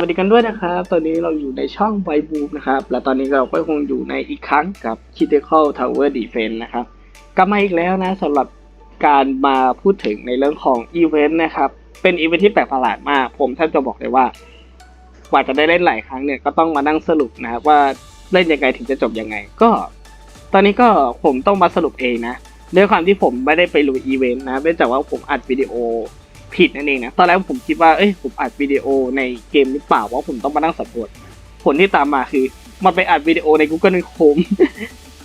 วัสดีกันด้วยนะครับ ตอนนี้เราอยู่ในช่องไวบูมนะครับ และตอนนี้เราก็คงอยู่ในอีกครั้งกับ Critical Tower Defense นะครับกลับมาอีกแล้วนะสำหรับการมาพูดถึงในเรื่องของอีเวนต์นะครับ เป็นอีเวนต์ที่แปลกประหลาดมาก ผมแทบจะบอกเลยว่า กว่าจะได้เล่นหลายครั้งเนี่ยก็ต้องมานั่งสรุปนะครับว่าเล่นยังไงถึงจะจบยังไง ก็ ตอนนี้ก็ผมต้องมาสรุปเองนะด้วยความที่ผมไม่ได้ไปลุยอีเวนต์นะเนื่องจากว่าผมอัดวิดีโอ ผิดนั่นเองนะตอนแรกผมคิดว่าเอ้ยผมอัดวิดีโอในเกมหรือเปล่าว่าผมต้องมานั่งสำรวจผลที่ตามมาคือ มันไปอัดวิดีโอใน Google Chrome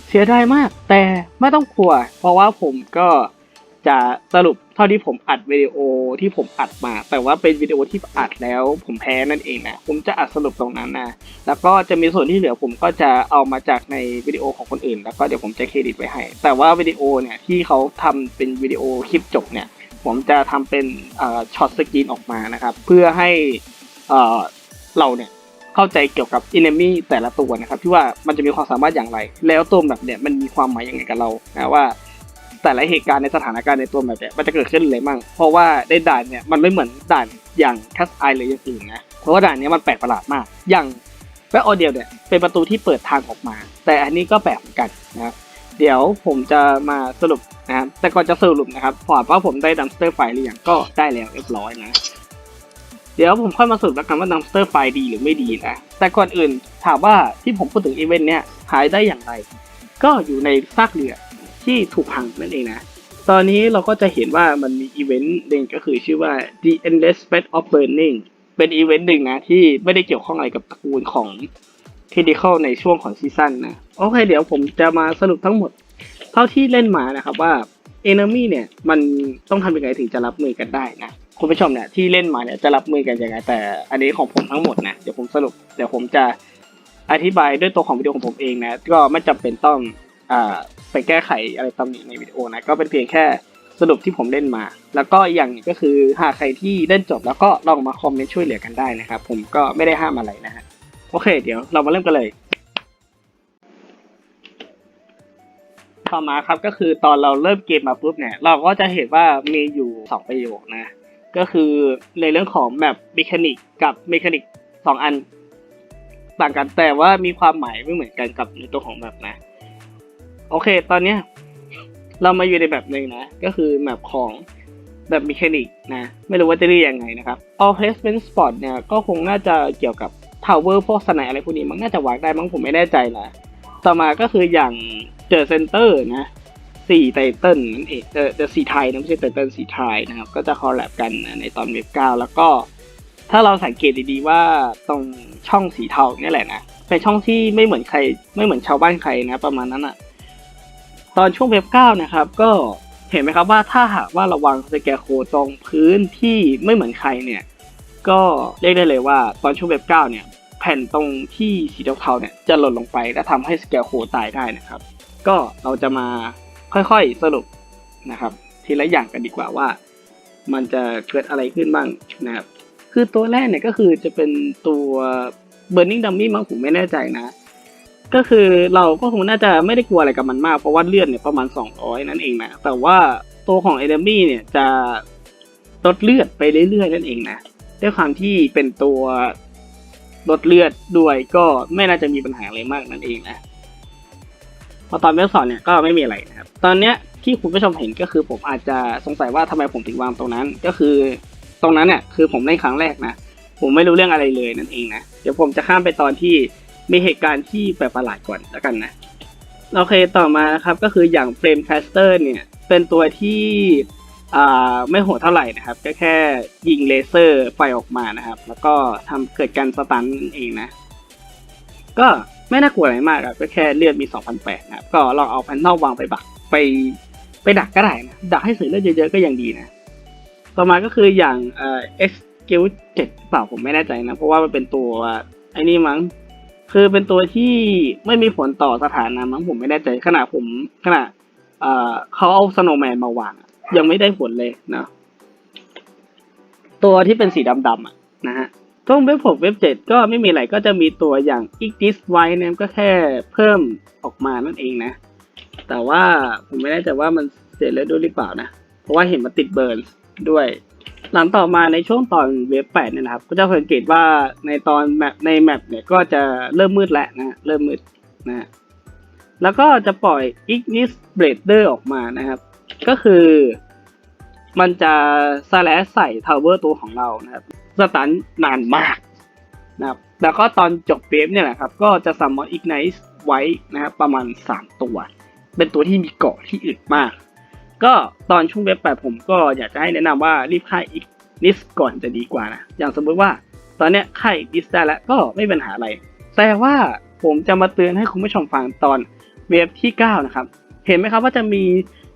เสียดายมาก แต่ไม่ต้องกลัว เพราะว่าผมก็จะสรุปเท่าที่ผมอัดวิดีโอที่ผมอัดมา แต่ว่าเป็นวิดีโอที่อัดแล้ว ผมแพ้นั่นเองนะผมจะอัดสรุปตรงนั้นนะแล้วก็จะมีส่วนที่เหลือผมก็จะเอามาจากในวิดีโอของคนอื่น แล้วก็เดี๋ยวผมจะเครดิตไว้ให้ แต่ว่าวิดีโอเนี่ยที่เขาทำเป็นวิดีโอคลิปจบเนี่ย ผมจะทำเป็นช็อตสกรีนออกมานะครับ เพื่อให้เราเนี่ยเข้าใจเกี่ยวกับอินเนมี่แต่ละตัวนะครับ ที่ว่ามันจะมีความสามารถอย่างไร แล้วตัวแบบเนี่ยมันมีความหมายยังไงกับเรานะว่าแต่ละเหตุการณ์ในสถานการณ์ในตัวแบบเนี่ยมันจะเกิดขึ้นอะไรมั่งเพราะว่าในด่านเนี่ยมันไม่เหมือนด่านอย่างแคสไอหรืออย่างอื่นนะเพราะว่าด่านนี้มันแปลกประหลาดมาก อย่างแวะออเดียเนี่ยเป็นประตูที่เปิดทางออกมา แต่อันนี้ก็แปลกเหมือนกันนะครับเดี๋ยวผมจะมาสรุป นะครับ แต่ก่อนจะสรุปนะครับพอว่าผมได้ดัมสเตอร์ไฟหรือยังก็ได้แล้วเรียบร้อยนะ เดี๋ยวผมค่อยมาสรุปแล้วกันว่าดัมสเตอร์ไฟดีหรือไม่ดีนะ แต่ก่อนอื่นถามว่าที่ผมพูดถึงอีเวนต์เนี้ยหายได้อย่างไร ก็อยู่ในซากเรือที่ถูกพังนั่นเองนะ ตอนนี้เราก็จะเห็นว่ามันมีอีเวนต์หนึ่งก็คือชื่อว่า The Endless Fate of Burning เป็นอีเวนต์หนึ่งนะที่ไม่ได้เกี่ยวข้องอะไรกับตระกูลของ Critical ในช่วงของซีซั่นนะ โอเค เดี๋ยวผมจะมาสรุปทั้งหมด เท่าที่เล่นมานะครับว่า Enemy เนี่ยมันต้องทำยังไงถึงจะรับมือกันได้นะคุณผู้ชมเนี่ยที่เล่นมาเนี่ยจะรับมือกันยังไงแต่อันนี้ของผมทั้งหมดนะเดี๋ยวผมสรุปเดี๋ยวผมจะอธิบายด้วยตัวของวิดีโอของผมเองนะก็ไม่จำเป็นต้องอ่าไปแก้ไขอะไรตำหนิในวิดีโอนะก็เป็นเพียงแค่สรุปที่ผมเล่นมา แล้วก็อย่างก็คือหากใครที่เล่นจบแล้วก็ลองมาคอมเมนต์ช่วยเหลือกันได้นะครับผมก็ไม่ได้ห้ามอะไรนะฮะโอเค เดี๋ยวเรามาเริ่มกันเลย ต่อมาครับก็คือตอนเราเริ่มเกมมาปุ๊บเนี่ย เราก็จะเห็นว่ามีอยู่สองประโยคนะ ก็คือในเรื่องของแบบเมคานิกกับเมคานิกสองอันต่างกันแต่ว่ามีความหมายไม่เหมือนกันกับในตัวของแบบนะ โอเค ตอนเนี้ยเรามาอยู่ในแบบหนึ่งนะ ก็คือแบบของแบบเมคานิกนะ ไม่รู้ว่าจะเรียกยังไงนะครับ all placement spot เนี่ย ก็คงน่าจะเกี่ยวกับ tower พวกสไนอะไรพวกนี้มันน่าจะวางได้มั้งผมไม่แน่ใจนะ ต่อมาก็คืออย่างเจอเซนเตอร์นะสี่ไตเติลนั่นเองเออเดอะสีไทยนะไม่ใช่ไตเติลสีไทยนะครับ ก็จะคอลแลบกันนะในตอนเว็บเก้าแล้วก็ ถ้าเราสังเกตดีๆว่าตรงช่องสีเทาเนี่ยแหละนะเป็นช่องที่ไม่เหมือนใครไม่เหมือนชาวบ้านใครนะ ประมาณนั้นอะตอนช่วงเว็บเก้านะครับ ก็เห็นไหมครับว่าถ้าหากว่าระวังสแกโคตรงพื้นที่ไม่เหมือนใครเนี่ย ก็เรียกได้เลยว่าตอนช่วงเว็บเก้าเนี่ย แผ่นตรงที่สีเทาๆเนี่ยจะหล่นลงไปและทำให้สแกลโคตายได้นะครับ ก็เราจะมาค่อยๆสรุปนะครับทีละอย่างกันดีกว่าว่า มันจะเกิดอะไรขึ้นบ้างนะครับคือตัวแรกเนี่ยก็คือจะเป็นตัว Burning Dummy มั้งผมไม่แน่ใจนะ ก็คือเราก็คงน่าจะไม่ได้กลัวอะไรกับมันมาก เพราะว่าเลือดเนี่ยประมาณ 200 นั่นเองนะ แต่ว่าตัวของ Enemy เนี่ยจะลดเลือดไปเรื่อยๆ นั่นเองนะด้วยความที่เป็นตัว ลดเลือดด้วยก็ไม่น่าจะมีปัญหาอะไรมากนั่นเองนะพอตอนเว็บสอนเนี่ยก็ไม่มีอะไรนะครับ ตอนเนี้ยที่คุณผู้ชมเห็นก็คือผมอาจจะสงสัยว่าทำไมผมถึงวางตรงนั้น ก็คือตรงนั้นเนี่ยคือผมเล่นครั้งแรกนะ ผมไม่รู้เรื่องอะไรเลยนั่นเองนะ เดี๋ยวผมจะข้ามไปตอนที่มีเหตุการณ์ที่แปลกประหลาดก่อนแล้วกันนะ โอเคต่อมานะครับก็คืออย่างเฟรมแคสเตอร์เนี่ย เป็นตัวที่ ไม่โหดเท่าไหร่นะครับ ก็แค่ยิงเลเซอร์ไฟออกมานะครับ แล้วก็ทำเกิดการสตันนั่นเองนะ ก็ไม่น่ากลัวอะไรมากครับก็แค่เลือดมี2,008นะครับ ก็ลองเอาแพนเทลวางไปบักไปไปดักก็ได้นะ ดักให้เสียเลือดเยอะๆก็ยังดีนะ ต่อมาก็คืออย่างเอ่อ X q 7เจ็ดเปล่าผมไม่แน่ใจนะ เพราะว่ามันเป็นตัวไอ้นี่มั้งคือเป็นตัวที่ไม่มีผลต่อสถานะมั้งผมไม่แน่ใจขนาดผมขนาดเอ่อเขาเอาสโนว์แมนมาวาง ยังไม่ได้ผลเลยนะ ตัวที่เป็นสีดำๆอะนะฮะตรงเว็บหกเว็บเจ็ดก็ไม่มีอะไรก็จะมีตัวอย่าง i g d i s w i เนี่ยก็แค่เพิ่มออกมานั่นเองนะ แต่ว่าผมไม่แน่ใจว่ามันเสียเลือดด้วยหรือเปล่านะ เพราะว่าเห็นมันติดเบิร์นด้วย หลังต่อมาในช่วงตอนเวฟแปดเนี่ยนะครับ ก็จะสังเกตว่าในตอนแมปในแมปเนี่ยก็จะเริ่มมืดแล้วนะ เริ่มมืดนะฮะแล้วก็จะปล่อย Ignis Blader ออกมานะครับ ก็คือมันจะสแลชใส่ทาวเวอร์ตัวของเรานะครับสตันนานมากนะครับแล้วก็ตอนจบเวฟเนี่ยแหละครับ ก็จะซัมมอน Ignite ไว้นะครับประมาณ 3 ตัว เป็นตัวที่มีเกาะที่อึดมาก ก็ตอนช่วงเว็บแปดผมก็อยากจะให้แนะนำว่ารีบค่ายอีกนิสก่อนจะดีกว่านะ อย่างสมมติว่าตอนเนี้ยค่ายอีกนิสได้แล้วก็ไม่เป็นหาอะไร แต่ว่าผมจะมาเตือนให้คุณผู้ชมฟังตอนเว็บที่ 9 นะครับ เห็นไหมครับว่าจะมี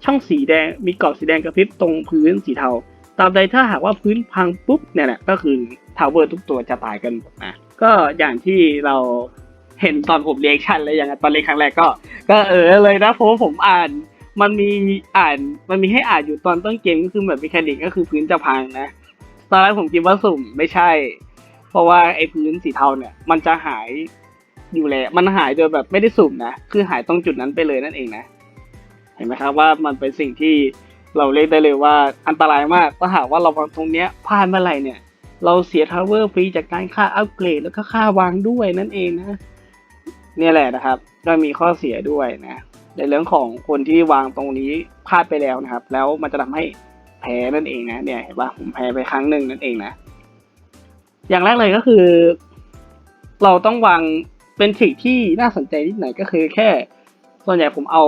ช่องสีแดงมีกรอบสีแดงกระพริบตรงพื้นสีเทา ตามใดถ้าหากว่าพื้นพังปุ๊บเนี่ยแหละก็คือทาวเวอร์ทุกตัวจะตายกันนะก็อย่างที่เราเห็นตอนผมเรียกชันเลยอย่างตอนเรียนครั้งแรกก็ ก็เออเลยนะเพราะผมอ่านมันมีอ่านมันมีให้อ่านอยู่ตอนต้นเกมก็คือแบบมีแคนิกก็คือพื้นจะพังนะตอนแรกผมคิดว่าสุ่มไม่ใช่ เพราะว่าไอ้พื้นสีเทาเนี่ย มันจะหายอยู่แล้วมันหายโดยแบบไม่ได้สุ่มนะคือหายตรงจุดนั้นไปเลยนั่นเองนะ เห็นไหมครับว่ามันเป็นสิ่งที่เราเรียกได้เลยว่าอันตรายมากถ้าหากว่าเราวางตรงเนี้ยพลาดเมื่อไหร่เนี่ย เราเสียทาวเวอร์ฟรีจากการค่าอัปเกรดแล้วก็ค่าวางด้วยนั่นเองนะเนี่ยแหละนะครับ ก็มีข้อเสียด้วยนะ ในเรื่องของคนที่วางตรงนี้พลาดไปแล้วนะครับ แล้วมันจะทำให้แพ้นั่นเองนะเนี่ยเห็นปะผมแพ้ไปครั้งหนึ่งนั่นเองนะ อย่างแรกเลยก็คือ เราต้องวางเป็นสิ่งที่น่าสนใจนิดหน่อยก็คือแค่ ส่วนใหญ่ผมเอา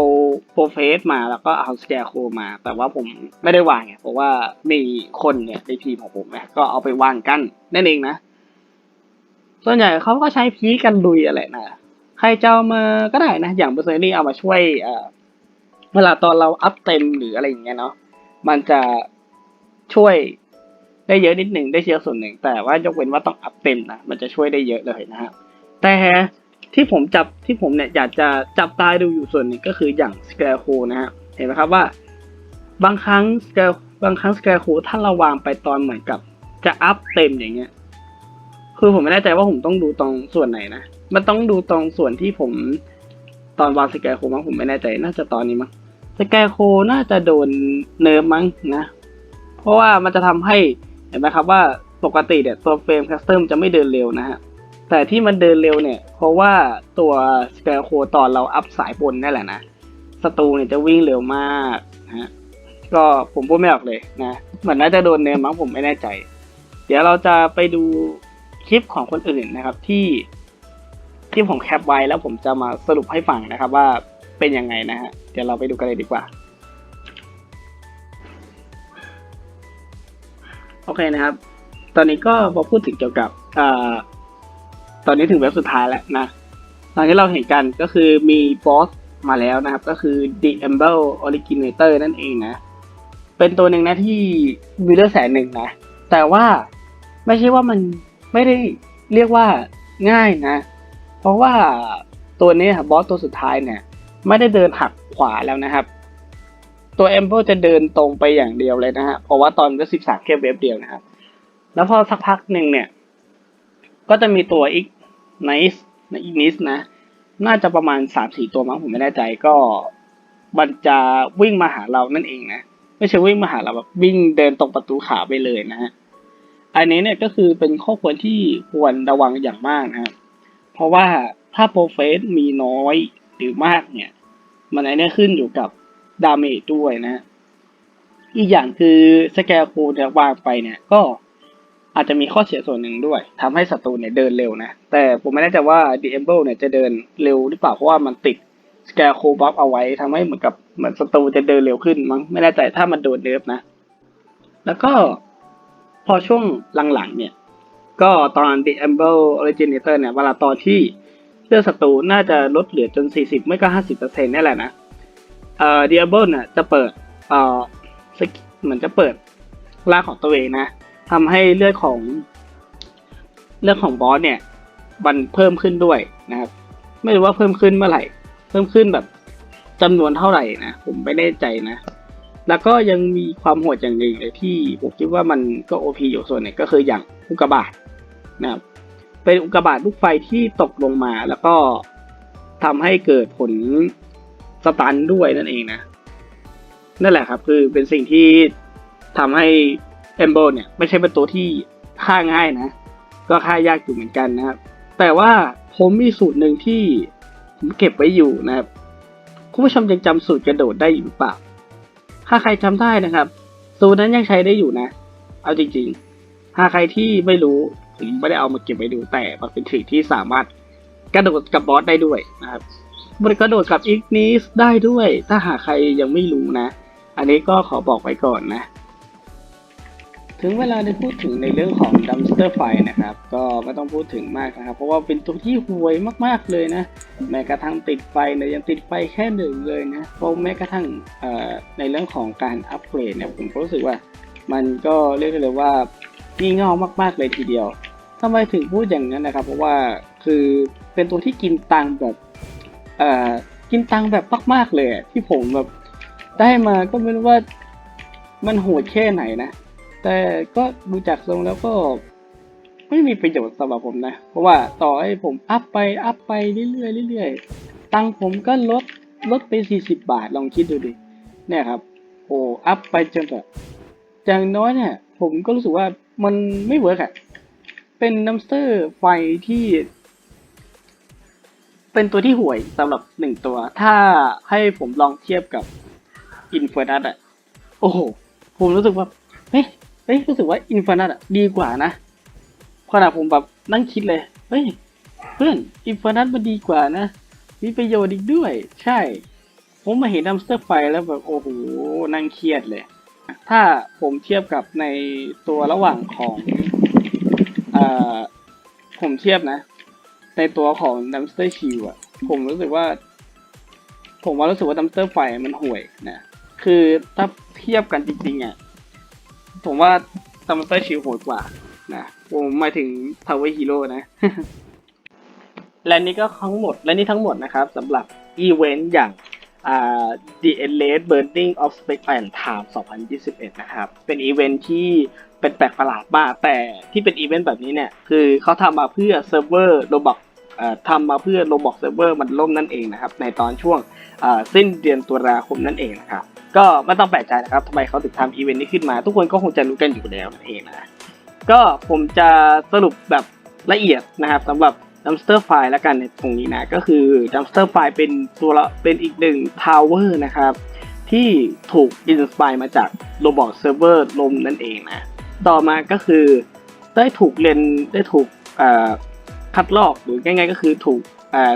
โปรเฟสมาแล้วก็เอาสแกร์โคมา แต่ว่าผมไม่ได้วางไงเพราะว่ามีคนเนี่ยในทีมของผมนะก็เอาไปวางกันนั่นเองนะ ส่วนใหญ่เขาก็ใช้พีกันลุยอะไรนะใครจะเอามาก็ได้นะ อย่างเบอร์เซอร์นี่เอามาช่วยเอ่อเวลาตอนเราอัพเต็มหรืออะไรอย่างเงี้ยเนาะมันจะช่วยได้เยอะนิดหนึ่งได้เยอะส่วนหนึ่ง แต่ว่ายกเว้นว่าต้องอัพเต็มนะมันจะช่วยได้เยอะเลยนะฮะแต่ ที่ผมจับที่ผมเนี่ยอยากจะจับตาดูอยู่ส่วนหนึ่งก็คืออย่างสแกร์โคนะฮะเห็นไหมครับว่า บางครั้งสแกร์บางครั้งสแกร์โคถ้าเราวางไปตอนเหมือนกับ จะอัพเต็มอย่างเงี้ย คือผมไม่แน่ใจว่าผมต้องดูตรงส่วนไหนนะมันต้องดูตรงส่วนที่ผมตอนวางสแกร์โคมั้งผมไม่แน่ใจน่าจะตอนนี้มั้งสแกร์โคน่าจะโดนเนิร์ฟมั้งนะ เพราะว่ามันจะทำให้เห็นไหมครับว่าปกติเนี่ยตัวเฟรมคัสเตอร์จะไม่เดินเร็วนะฮะ แต่ที่มันเดินเร็วเนี่ย เพราะว่าตัวสแกร์โคตอนเราอัพสายบนนั่นแหละนะศัตรูเนี่ยจะวิ่งเร็วมากนะฮะก็ผมพูดไม่ออกเลยนะเหมือนน่าจะโดนเนิร์ฟมั้งผมไม่แน่ใจ เดี๋ยวเราจะไปดูคลิปของคนอื่นนะครับ ที่ที่ผมแคปไว้แล้วผมจะมาสรุปให้ฟังนะครับ ว่าเป็นยังไงนะฮะเดี๋ยวเราไปดูกันเลยดีกว่าโอเคนะครับ ตอนนี้ก็มาพูดถึงเกี่ยวกับอ่า ตอนนี้ถึงเว็บสุดท้ายแล้วนะ ตอนที่เราเห็นกันก็คือมีบอสมาแล้วนะครับ ก็คือ The Amble Originator นั่นเองนะ เป็นตัวหนึ่งนะที่มีเลือดแสนหนึ่งนะ แต่ว่าไม่ใช่ว่ามันไม่ได้เรียกว่าง่ายนะ เพราะว่าตัวนี้ครับบอสตัวสุดท้ายเนี่ย ไม่ได้เดินหักขวาแล้วนะครับ ตัวเอมเ e จะเดินตรงไปอย่างเดียวเลยนะฮะเพราะว่าตอนเว็บสิบสามแค่เว็บเดียวนะครับ แล้วพอสักพักหนึ่งเนี่ย ก็จะมีตัวอีก ไนส์นะอีกนิสนะ น่าจะประมาณสามสี่ตัวมั้งผมไม่แน่ใจก็มันจะวิ่งมาหาเรานั่นเองนะไม่ใช่วิ่งมาหาเราแบบวิ่งเดินตรงประตูขาไปเลยนะฮะอันนี้เนี่ยก็คือเป็นข้อควรที่ควรระวังอย่างมากนะครับเพราะว่าถ้าโปรเฟสมีน้อยหรือมากเนี่ย มันอ้เนี่ยขึ้นอยู่กับดาเมจด้วยนะ อีกอย่างคือสแกร์โคเนี่ยวางไปเนี่ยก็ อาจจะมีข้อเสียส่วนหนึ่งด้วยทำให้ศัตรูเนี่ยเดินเร็วนะ แต่ผมไม่แน่ใจว่า The a m b l e เนี่ยจะเดินเร็วหรือเปล่า เพราะว่ามันติดสแกร์โคบัฟเอาไว้ทำให้เหมือนกับเหมือนศัตรูจะเดินเร็วขึ้นมั้งไม่แน่ใจถ้ามันโดนเนิร์ฟนะ แล้วก็พอช่วงหลังๆเนี่ย ก็ตอน The Amble Originator เนี่ยเวลาตอนที่เลือดศัตรูน่าจะลดเหลือจน 40 ไม่ก็ 50%นี่แหละนะเอ่อ The Amble เนี่ยจะเปิดเอ่อเหมือนจะเปิดร่างของตัวเองนะ ทำให้เลือดของเลือดของบอสเนี่ยมันเพิ่มขึ้นด้วยนะครับ ไม่รู้ว่าเพิ่มขึ้นเมื่อไหร่ เพิ่มขึ้นแบบจำนวนเท่าไหร่นะผมไม่แน่ใจนะ แล้วก็ยังมีความโหดอย่างหนึ่งเลยที่ผมคิดว่ามันก็โอพีอยู่ส่วนหนึ่งก็คืออย่างอุกกาบาตนะครับเป็นอุกกาบาตลูกไฟที่ตกลงมา แล้วก็ทำให้เกิดผลสตันด้วยนั่นเองนะนั่นแหละครับ คือเป็นสิ่งที่ทำให้ เอมโบเนี่ยไม่ใช่เป็นตัวที่ฆ่าง่ายนะ ก็ฆ่ายากอยู่เหมือนกันนะครับ แต่ว่าผมมีสูตรหนึ่งที่ผมเก็บไว้อยู่นะครับ คุณผู้ชมยังจำสูตรกระโดดได้อยู่หรือเปล่า ถ้าใครจำได้นะครับ สูตรนั้นยังใช้ได้อยู่นะ เอาจริงๆ ถ้าใครที่ไม่รู้ผมไม่ได้เอามาเก็บไว้ดูแต่มันเป็นทริคที่สามารถกระโดดกับบอสได้ด้วยนะครับมันกระโดดกับอีกนิสได้ด้วย ถ้าหากใครยังไม่รู้นะ อันนี้ก็ขอบอกไว้ก่อนนะ ถึงเวลาได้พูดถึงในเรื่องของ dumpster fire นะครับ ก็ไม่ต้องพูดถึงมากนะครับ เพราะว่าเป็นตัวที่ห่วยมากๆเลยนะ แม้กระทั่งติดไฟเนี่ยยังติดไฟแค่หนึ่งเลยนะ เพราะแม้กระทั่งในเรื่องของการอัปเกรดเนี่ยผมก็รู้สึกว่า มันก็เรียกได้เลยว่างี่เง่ามากๆเลยทีเดียวทำไมถึงพูดอย่างนั้นนะครับ เพราะว่าคือเป็นตัวที่กินตังแบบเอ่อกินตังแบบมากๆเลยที่ผมแบบได้มาก็ไม่รู้ว่ามันโหดแค่ไหนนะ แต่ก็ดูจากทรงแล้วก็ไม่มีประโยชน์สำหรับผมนะ เพราะว่าต่อให้ผมอัพไปอัพไปเรื่อยๆเรื่อยๆ ตังผมก็ลดลดไป 40 บาทลองคิดดูดิ เนี่ยครับ โอ้อัพไปจนแบบอย่างน้อยเนี่ย ผมก็รู้สึกว่ามันไม่เวิร์กอะเป็นน้ำสเตอร์ไฟที่ เป็นตัวที่ห่วยสำหรับหนึ่งตัว ถ้าให้ผมลองเทียบกับอินเฟอร์นัสอะโอ้โห ผมรู้สึกว่า เฮ้ย เฮ้ยรู้สึกว่าอินฟ n นั t อะดีกว่านะขณะผมแบบนั่งคิดเลย เฮ้ย เพื่อนอินฟ n นั t มันดีกว่านะ มีประโยชน์อีกด้วย ใช่ ผมมาเห็นดัมสเตอร์ไฟแล้วแบบโอ้โหนั่งเครียดเลย ถ้าผมเทียบกับในตัวระหว่างของอ่อผมเทียบนะ ในตัวของดัมสเตอร์ชิวอะผมรู้สึกว่า ผมว่ารู้สึกว่าดัมสเตอร์ไฟมันห่วยนะ คือถ้าเทียบกันจริงๆอะ ผมว่าซัมเตอร์ชิลโหดกว่านะผมหมายถึง Power Hero นะ และนี่ก็ทั้งหมด และนี่ทั้งหมดนะครับสำหรับอีเวนต์อย่างอ่า The Endless Burning of Space and Time 2021 นะครับ เป็นอีเวนต์ที่เป็นแปลกประหลาดมาก แต่ที่เป็นอีเวนต์แบบนี้เนี่ย คือเขาทำมาเพื่อเซิร์ฟเวอร์โรบอก ทำมาเพื่อโรบอกเซิร์ฟเวอร์มันล่มนั่นเองนะครับ ในตอนช่วงสิ้นเดือนตุลาคมนั่นเองนะครับ ก็ไม่ต้องแปลกใจนะครับทำไมเขาถึงทำอีเวนต์นี้ขึ้นมา ทุกคนก็คงจะรู้กันอยู่แล้วนั่นเองนะก็ผมจะสรุปแบบละเอียดนะครับสำหรับ dumpster file แล้วกันในตรงนี้นะ ก็คือ dumpster file เป็นตัวเป็นอีกหนึ่ง tower นะครับ ที่ถูกอินสปายมาจาก robot server ลมนั่นเองนะ ต่อมาก็คือได้ถูกเรียนได้ถูกอ่อ คัดลอกหรือง่ายๆก็คือถูก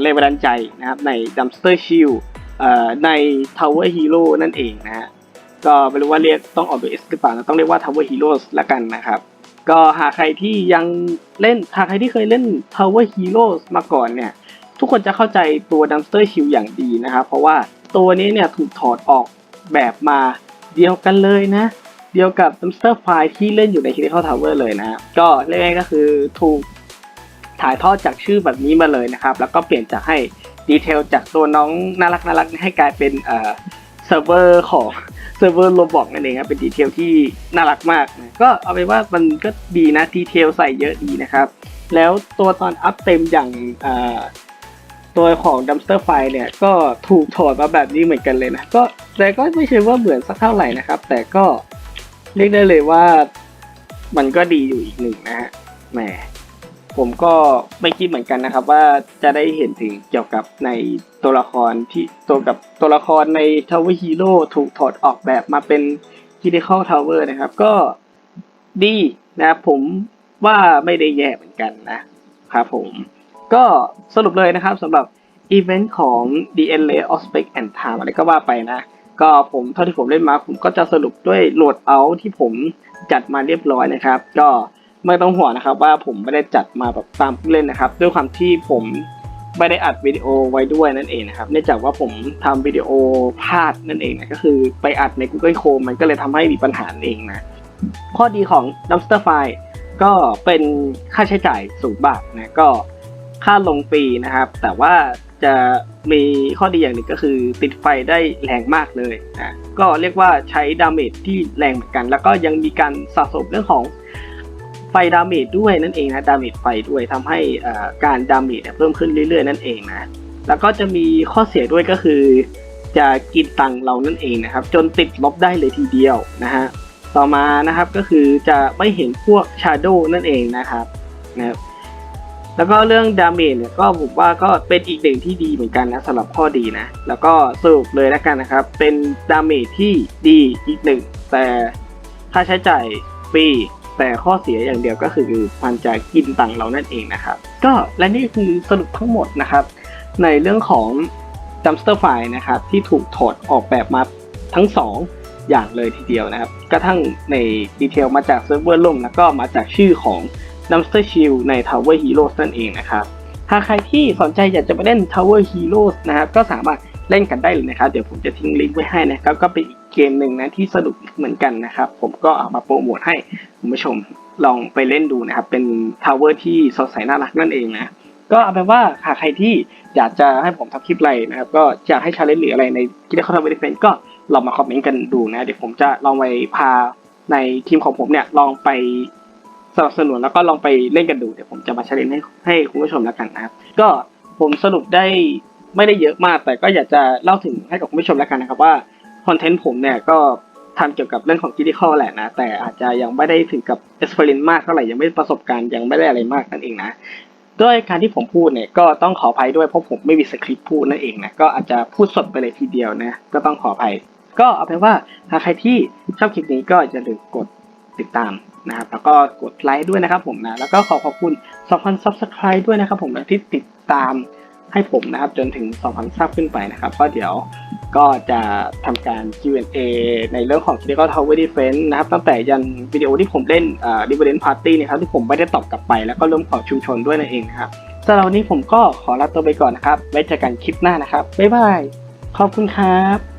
แรงบันดาลใจนะครับใน dumpster shield เอ่อใน Tower Hero นั่นเองนะฮะก็ไม่รู้ว่าเรียกต้องออกเป็น S หรือเปล่านะต้องเรียกว่า Tower Heroes ละกันนะครับ ก็หากใครที่ยังเล่นหากใครที่เคยเล่น Tower Heroes มาก่อนเนี่ยทุกคนจะเข้าใจตัว Dumpster Shield อย่างดีนะครับ เพราะว่าตัวนี้เนี่ยถูกถอดออกแบบมาเดียวกันเลยนะ เดียวกับ Dumpster File ที่เล่นอยู่ใน Critical Tower เลยนะก็เรียกง่ายๆก็คือถูก ถ่ายทอดจากชื่อแบบนี้มาเลยนะครับ แล้วก็เปลี่ยนจากให้ดีเทลจากตัวน้องน่ารักน่ารักให้กลายเป็นเอ่อเซิร์ฟเวอร์ของเซิร์ฟเวอร์โรบอกนั่นเองครับเป็นดีเทลที่น่ารักมากนะก็เอาไปนว่ามันก็ดีนะดีเทลใส่เยอะดีนะครับ แล้วตัวตอนอัพเต็มอย่างเอ่อตัวของ Dumpster File เนี่ยก็ถูกถอดมาแบบนี้เหมือนกันเลยนะก็แต่ก็ไม่ใช่ว่าเหมือนสักเท่าไหร่นะครับ แต่ก็เรียกได้เลยว่ามันก็ดีอยู่อีกหนึ่งนะฮะแหม ผมก็ไม่คิดเหมือนกันนะครับ ว่าจะได้เห็นถึงเกี่ยวกับในตัวละครที่ตัวกับตัวละครใน Tower Hero ถูกถอดออกแบบมาเป็น Critical Tower นะครับ ก็ดีนะครับผมว่าไม่ได้แย่เหมือนกันนะครับผมก็สรุปเลยนะครับสำหรับอีเวนต์ของ The e l a of Spec and Time อะไรก็ว่าไปนะ ก็ผมเท่าที่ผมเล่นมาผมก็จะสรุปด้วยโหลดเอาที่ผมจัดมาเรียบร้อยนะครับ ก็ ไม่ต้องห่วงนะครับว่าผมไม่ได้จัดมาแบบตามผู้เล่นนะครับ ด้วยความที่ผมไม่ได้อัดวิดีโอไว้ด้วยนั่นเองนะครับเนื่องจากว่าผมทำวิดีโอพลาดนั่นเองนะก็คือไปอัดใน Google Chrome มันก็เลยทำให้มีปัญหาเองนะ ข้อดีของ Dumpster File ก็เป็นค่าใช้จ่ายสูงบาทนะก็ค่าลงฟรีนะครับ แต่ว่าจะมีข้อดีอย่างหนึ่งก็คือติดไฟได้แรงมากเลยนะก็เรียกว่าใช้ดาเมจที่แรงเหมือนกัน แล้วก็ยังมีการสะสมเรื่องของ ไฟดาเมจด้วยนั่นเองนะดาเมจไฟด้วยทำให้อ่าการดาเมจเนี่ยเพิ่มขึ้นเรื่อยๆนั่นเองนะแล้วก็จะมีข้อเสียด้วยก็คือ จะกินตังเรานั่นเองนะครับ จนติดลบได้เลยทีเดียวนะฮะต่อมานะครับก็คือจะไม่เห็นพวก Shadow นั่นเองนะครับนะครับแล้วก็เรื่องดาเมจเนี่ยก็ผมว่าก็เป็นอีกหนึ่งที่ดีเหมือนกันนะสำหรับข้อดีนะ แล้วก็สรุปเลยแล้วกันนะครับ เป็นดาเมจที่ดีอีกหนึ่งแต่ค่าใช้จ่ายฟรี แต่ข้อเสียอย่างเดียวก็คือมันจะกินตังเรานั่นเองนะครับ ก็และนี่คือสรุปทั้งหมดนะครับ ในเรื่องของ dumpster file นะครับที่ถูกถอดออกแบบมาทั้งสองอย่างเลยทีเดียวนะครับ กระทั่งในดีเทลมาจากเซิร์ฟเวอร์ล่มแล้วก็มาจากชื่อของ Dumpster Shield ใน Tower Heroes นั่นเองนะครับหากใครที่สนใจอยากจะไปเล่น Tower Heroes นะครับก็สามารถเล่นกันได้เลยนะครับ เดี๋ยวผมจะทิ้งลิงก์ไว้ให้นะครับ ก็เป็นอีกเกมหนึ่งนะที่สนุกเหมือนกันนะครับ ผมก็เอามาโปรโมทให้ คุณผู้ชมลองไปเล่นดูนะครับ เป็น Tower ที่สดใสน่ารักนั่นเองนะ ก็เอาเป็นว่าหากใครที่อยากจะให้ผมทำคลิปอะไรนะครับ ก็อยากให้ชาเลนจ์หรืออะไรในที่ได้เขาทำเวทีเฟนก็ลองมาคอมเมนต์กันดูนะ เดี๋ยวผมจะลองไปพาในทีมของผมเนี่ยลองไปสนับสนุนแล้วก็ลองไปเล่นกันดูเดี๋ยวผมจะมาเฉลยให้ให้คุณผู้ชมแล้วกันนะครับ ก็ผมสรุปได้ไม่ได้เยอะมาก แต่ก็อยากจะเล่าถึงให้กับคุณผู้ชมแล้วกันนะครับว่าคอนเทนต์ผมเนี่ยก็ ทำเกี่ยวกับเรื่องของ critical แหละนะ แต่อาจจะยังไม่ได้ถึงกับ experience มากเท่าไหร่ยังไม่ประสบการณ์ยังไม่ได้อะไรมากนั่นเองนะด้วยการที่ผมพูดเนี่ยก็ต้องขออภัยด้วยเพราะผมไม่มีสคริปต์พูดนั่นเองนะก็อาจจะพูดสดไปเลยทีเดียวนะก็ต้องขออภัย ก็เอาเป็นว่าหากใครที่ชอบคลิปนี้ก็อย่าลืมกดติดตามนะครับแล้วก็กดไลค์ด้วยนะครับผมนะแล้วก็ขอขอบคุณ 2,000 Subscribe ด้วยนะครับผมนที่ติดตาม ให้ผมนะครับจนถึง 2,000 ซับขึ้นไปนะครับ ก็เดี๋ยวก็จะทำการ Q&A ในเรื่องของ Critical Tower Defense นะครับ ตั้งแต่ยันวิดีโอที่ผมเล่นอ่า Dividend Party นะครับที่ผมไม่ได้ตอบกลับไป แล้วก็ร่วมขอชุมชนด้วยนั่นเองนะครับสำหรับวันนี้ผมก็ขอลาตัวไปก่อนนะครับ ไว้เจอกันคลิปหน้านะครับ บ๊ายบาย ขอบคุณครับ